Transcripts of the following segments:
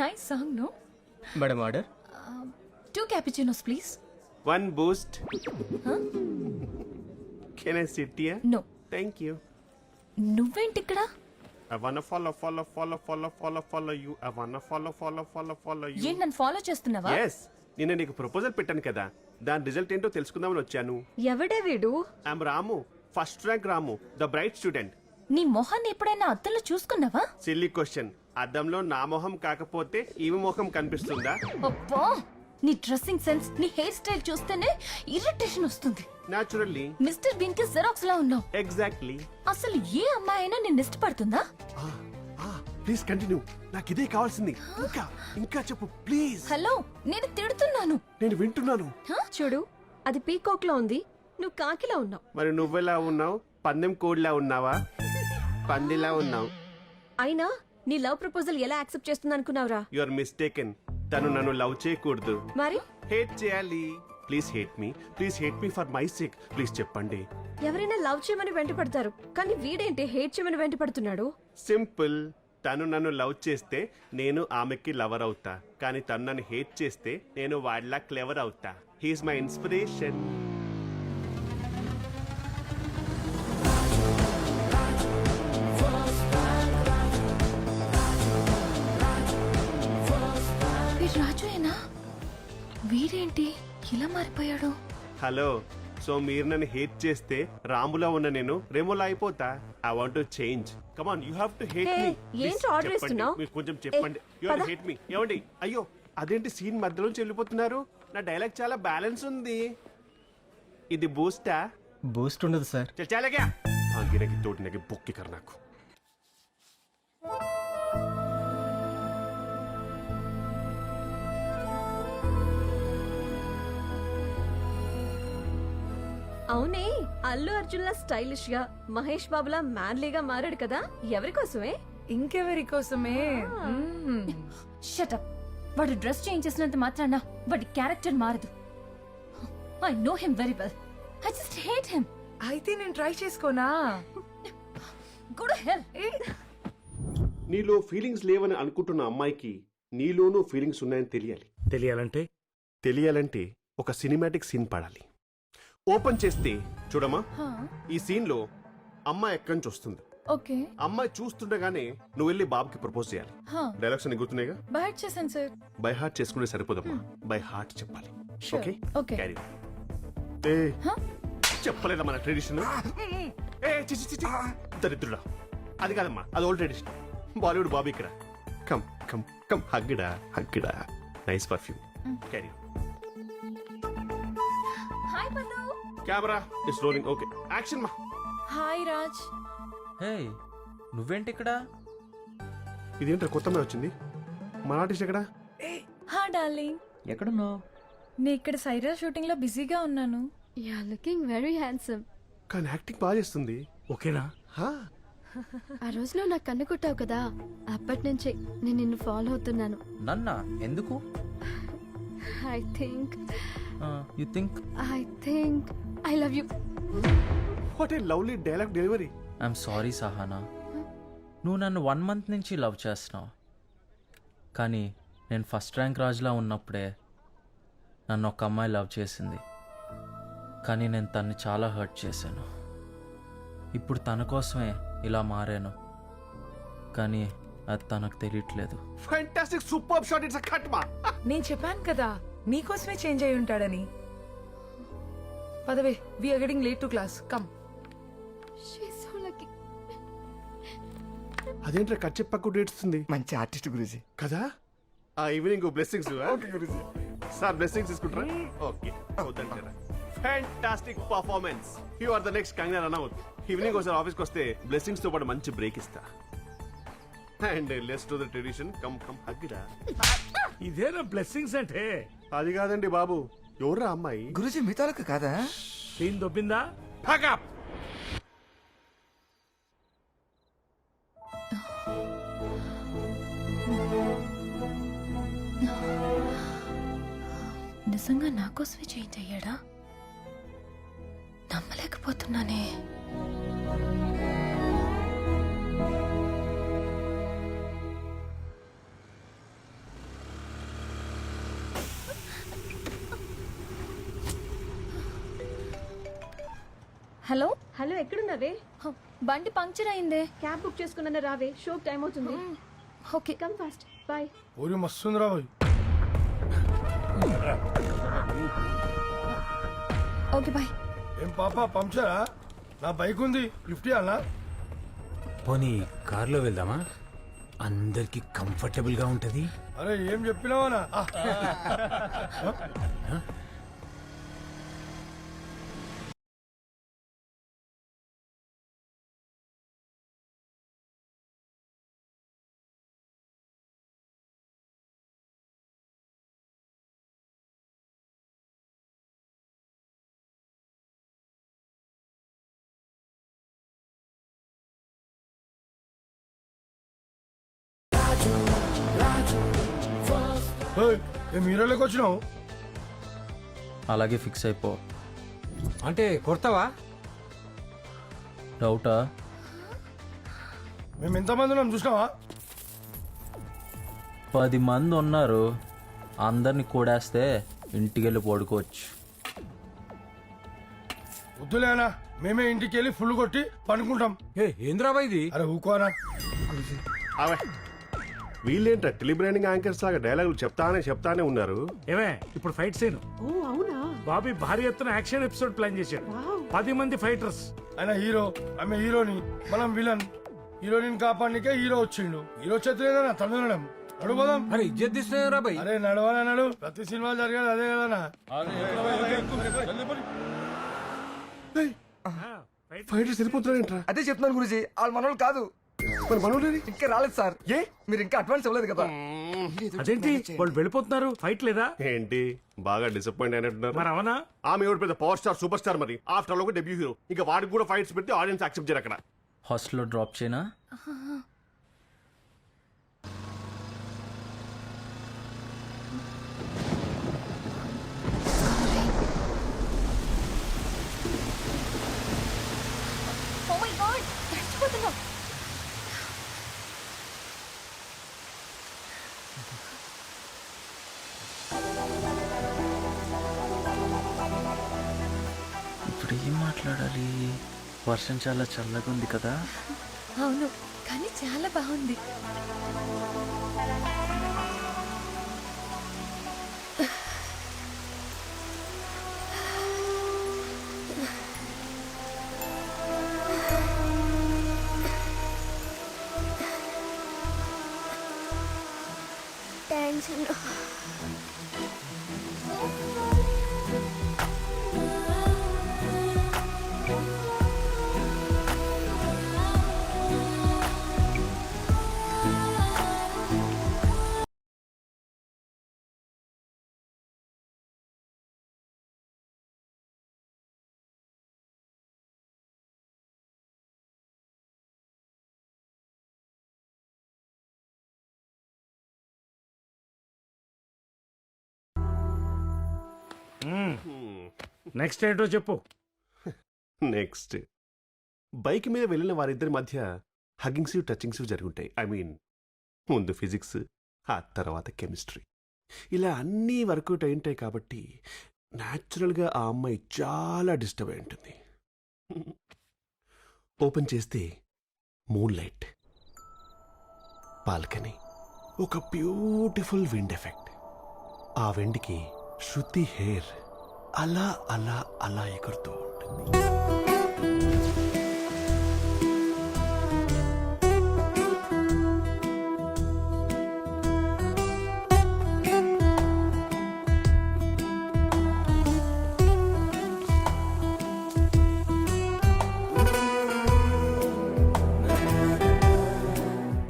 Nice song no madam order two cappuccinos please one Boost can I sit here no thank you నువ్వేంటి ఇక్కడ? I wanna follow, follow, follow, follow, follow, follow you. I wanna follow, follow, follow, follow you. ఏంటి నన్ను follow చేస్తున్నావా? Yes నిన్న నీకు proposal పెట్టాను కదా. దాని రిజల్ట్ ఏంటో తెలుసుకుందామని వచ్చాను. ఎవడే వీడు? I'm Ramu first rank Ramu the bright student నీ మొహాన్ని ఎప్పుడైనా అద్దంలో చూసుకున్నావా? సిల్లీ క్వశ్చన్ అద్దంలో నా మొహం కాకపోతే ఈమె మొహం కనిపిస్తుందా? అబ్బా! నీ డ్రెస్సింగ్ సెన్స్ నీ హెయిర్ స్టైల్ చూస్తేనే ఇరిటేషన్ వస్తుంది. న్యాచురల్లీ మిస్టర్ బీన్కి జెరాక్స్ లా ఉన్నావు. ఎగ్జాక్ట్లీ అసలు ఏ అమ్మాయి అయినా నిన్ను ఇష్టపడుతుందా? ప్లీజ్ కంటిన్యూ నాకు ఇదే కావాల్సింది. ఇంకా ఇంకా చెప్పు ప్లీజ్ హలో నేను తిడుతున్నాను. నేను వింటున్నాను. చూడు అది పీకాక్లో ఉంది. నువ్వు కాకిలా ఉన్నావు. మరి నువ్వెలా ఉన్నావు? పందెం కోడిలా ఉన్నావా? పందిలా ఉన్నావు. అయినా నీ లవ్ ప్రపోజల్ ఎలా యాక్సెప్ట్ చేస్తుంది అనుకున్నావురా యు ఆర్ మిస్టేకెన్ తను నన్ను లవ్ చేయకూడదు. మరి? హేట్ చేయాలి. Please hate me please hate me for my sake please చెప్పండి. ఎవరైనా లవ్ చేయమని వెంట పడతారు కానీ వీడేంటి హేట్ చేయమని వెంట పడుతున్నాడు? సింపుల్ తను నన్ను లవ్ చేస్తే నేను ఆమెకి లవర్ అవుతా. కానీ తను నన్ను హేట్ చేస్తే నేను వాళ్ళ క్లెవర్ అవుతా. హీఈస్ మై ఇన్స్పిరేషన్ వీడేంటి ఇలా మారిపోయాడు హలో సో మీరు నన్ను హేట్ చేస్తే రాములా ఉన్న నేను రెమోలా అయిపోతా I want to change come on you have to hate Hey, మీ ఏంటి order ఇస్తున్నావ్? మీరు కొంచెం చెప్పండి Hey, యూ పద. హేట్ మీ ఏమండి అయ్యో అదేంటి సీన్ మధ్యలోంచి వెళ్ళిపోతున్నారు నా డైలాగ్ చాలా బ్యాలెన్స్ ఉంది ఇది బూస్టా బూస్ట్ ఉండదు సార్ चल चले गया हाँ गिरेगी तोड़ने की बुक की करना को అవునే అల్లు అర్జున్ లా స్టైలిష్గా మహేష్ బాబులా మ్యాన్లీగా మారాడు కదా ఎవరి కోసమే? ఇంకెవరి కోసమే? షటప్ వాడు డ్రెస్ చేంజ్ చేసినంత మాత్రాన వాడి క్యారెక్టర్ మారదు. I know him very well I just hate him అయితే నేను ట్రై చేసుకోనా? గుడ్ హెల్ నీలో ఫీలింగ్స్ లేవని అనుకుంటున్న అమ్మాయికి నీలోనూ ఫీలింగ్స్ ఉన్నాయని తెలియాలి. తెలియాలంటే తెలియాలంటే ఒక సినిమాటిక్ సీన్ పడాలి. ఓపెన్ చేస్తే చూడమ్మా ఈ సీన్లో అమ్మాయి ఎక్కడి నుంచి వస్తుంది? ఓకే. అమ్మాయి చూస్తుండగానే నువ్వు వెళ్ళి బాబుకి ప్రపోజ్ చేయాలి. డైలాగ్స్ అని గుర్తున్నాయిగా? బయట చేశాను సార్. బై హార్ట్ చేసుకుంటే సరిపోదమ్మా. బై హార్ట్ చెప్పాలి. ఓకే? Okay. క్యారీ ఏ చెప్పలేదా మన ట్రెడిషన్ ఏ చిచి చిచి దరిద్రుడా. అది కాదమ్మా అది ఓల్డ్ ట్రెడిషన్ బాలీవుడ్ బాబీ ఇక్కడ. కమ్ కమ్ కమ్ హగ్గిడా హగ్గిడా nice perfume carry camera is rolling okay action మా హాయ్ రాజ్ హే నువ్వేంటి ఇక్కడ? ఇదేంటో కొత్త మీద వచ్చింది? మన ఆర్టిస్ట్ ఎక్కడ? హా డార్లింగ్. ఎక్కడున్నావు? నేను ఇక్కడ సైరా షూటింగ్లో బిజీగా ఉన్నాను. యా లుకింగ్ వెరీ హ్యాండ్సమ్ కానీ యాక్టింగ్ బాగా చేస్తుంది. ఓకేనా? హా? ఆ రోజులో నాకు కన్ను కొట్టావు కదా అప్పటి నుంచి నేను నిన్ను ఫాలో అవుతున్నాను. నన్నా? ఎందుకు? I think you think I think I love you what a lovely dialogue delivery I'm sorry Sahana నువ్వు నన్ను వన్ మంత్ నుంచి లవ్ చేస్తున్నావు. కానీ నేను ఫస్ట్ ర్యాంక్ రాజులా ఉన్నప్పుడే నన్ను ఒక అమ్మాయి లవ్ చేసింది. కానీ నేను తన్ని చాలా హర్ట్ చేశాను. ఇప్పుడు తన కోసమే ఇలా మారాను. కానీ అది తనకు తెలియట్లేదు. Fantastic super shot it's a cut మా నేను చెప్పాను కదా నీకోసమే చేంజ్ అయి ఉంటాడని. పదవే we are getting late to class come so lucky అదేంట్రా కట్ చెప్పకు ఏడుస్తుంది మంచి ఆర్టిస్ట్ గురుజీ. కదా? ఆ ఈవినింగ్ బ్లెస్సింగ్స్ సార్ బ్లెస్సింగ్స్ తీసుకుంటారా? Okay fantastic performance you are the next Kangana Ranaut evening ఒకసారి ఆఫీస్కి వస్తే బ్లెస్సింగ్స్తో పాటు మంచి బ్రేక్ ఇస్తా. And less to the tradition come come హగ్గిరా ఇదేనా బ్లెస్సింగ్స్ అంటే? అది కాదండి బాబు. ఎవర్రా అమ్మాయి? గురుజీ మీ తాలూకు కాదా? సీన్ దొబ్బిందా? ప్యాకప్ నిజంగా నా కోసమే చేంజ్ అయ్యాడా నమ్మలేకపోతున్నానే. హలో? హలో ఎక్కడున్నావే? హ, బండి పంక్చర్ అయిందే. క్యాబ్ బుక్ చేసుకున్నా రావే షోకి టైం అవుతుంది. ఓకే. Come fast. బాయ్. ఊరి మస్తుందిరా పోయి ఓకే బాయ్. ఏం పాప పంచరా నా బైక్ ఉంది లిఫ్ట్ ఇవ్వాలా పోనీ కారులో వెళ్దామా? అందరికి కంఫర్టబుల్గా ఉంటది. అరే ఏం చెప్పినావనా? ఏం హీరోలోకి వచ్చినావు? అలాగే ఫిక్స్ అయిపో. అంటే కొడతావా? డౌటా? మేము ఎంతమంది ఉన్నాం చూసినావా? పది మంది ఉన్నారు. అందరిని కూడేస్తే ఇంటికి వెళ్ళి పడుకోవచ్చు వద్దులేనా మేమే ఇంటికి వెళ్ళి ఫుల్ కొట్టి పనుకుంటాం ఏ ఏంద్రాబా ఇది? అరే ఊకోనా అవే వీళ్ళేంట్రా టెలిబ్రాండింగ్ యాంకర్స్ లాగా డైలాగులు చెప్తానే చెప్తానే ఉన్నారు? ఏమే ఇప్పుడు ఫైట్ సీన్. ఓ అవునా? బాబీ భారీ ఎత్తున యాక్షన్ ఎపిసోడ్ ప్లాన్ చేశాడు. పది మంది ఫైటర్స్. ఆయన హీరో ఆమె హీరోని మనం విలన్. హీరోయిన్ కాపాడనికే హీరో వచ్చిండు. హీరో చేతులేదన్నా తమిళం నడుపోదాం అరే ఇజ్జత్ తీస్తున్నారా బాయ్. అరే నడవనా నడు? ప్రతి సినిమా జరిగేది అదే కదనా ఫైటర్స్ వెళ్ళిపోతున్నారేంట్రా? అదే చెప్తున్నాను గురుజీ వాళ్ళు మనోళ్ళు కాదు. మరి మనోడేది ఇంకా రాలేదు సార్. ఏ? మీరు ఇంకా అడ్వాన్స్ ఇవ్వలేదు కదా. అదేంటి? వాళ్ళు వెళ్ళిపోతున్నారు? ఫైట్ లేదా? ఏంటి? బాగా డిసప్పాయింట్ అయినట్టున్నారు. మరి అవనా? ఆమె ఎవరు పెద్ద పవర్ స్టార్ సూపర్ స్టార్ మరి? ఆఫ్టర్ ఆల్ ఒక డెబ్యూ హీరో ఇంకా వాడికి కూడా ఫైట్స్ పెట్టి ఆడియన్స్ యాక్సెప్ట్ చేయరు అక్కడ. హాస్టల్లో డ్రాప్ చేయనా? ఇప్పుడు ఏం మాట్లాడాలి? వర్షం చాలా చల్లగా ఉంది కదా? అవును కానీ చాలా బాగుంది. Thanks Hmm. నెక్స్ట్ ఏంటో చెప్పు. నెక్స్ట్ బైక్ మీద వెళ్ళిన వారిద్దరి మధ్య హగ్గింగ్స్ టచింగ్స్ జరుగుంటాయి ఐ మీన్ ముందు ఫిజిక్స్ ఆ తర్వాత కెమిస్ట్రీ ఇలా అన్నీ వర్కౌట్ అయి ఉంటాయి కాబట్టి న్యాచురల్గా ఆ అమ్మాయి చాలా డిస్టర్బ్ అయి ఉంటుంది. ఓపెన్ చేస్తే మూన్ లైట్ బాల్కనీ ఒక బ్యూటిఫుల్ విండ్ ఎఫెక్ట్ ఆ వెండికి శృతి హెయిర్ అలా అలా అలా ఎగురుతూ ఉంటుంది.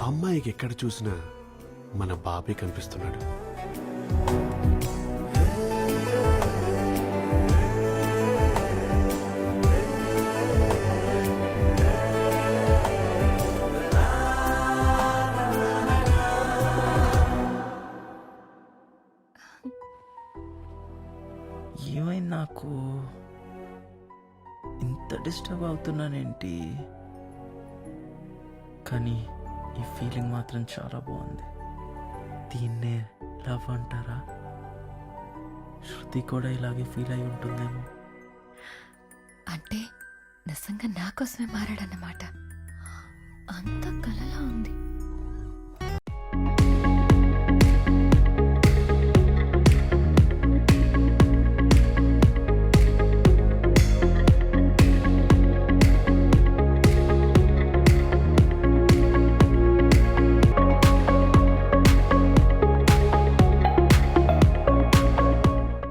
అమ్మాయికి ఎక్కడ చూసినా మన బాబే కనిపిస్తున్నాడు. డిస్టర్బ్ అవుతున్నానేంటి కానీ ఈ ఫీలింగ్ మాత్రం చాలా బాగుంది. దీన్నే లవ్ అంటారా? శృతి కూడా ఇలాగే ఫీల్ అయి ఉంటుందేమో. అంటే నిజంగా నా కోసమే మారాడన్నమాట. అంత కలలా ఉంది.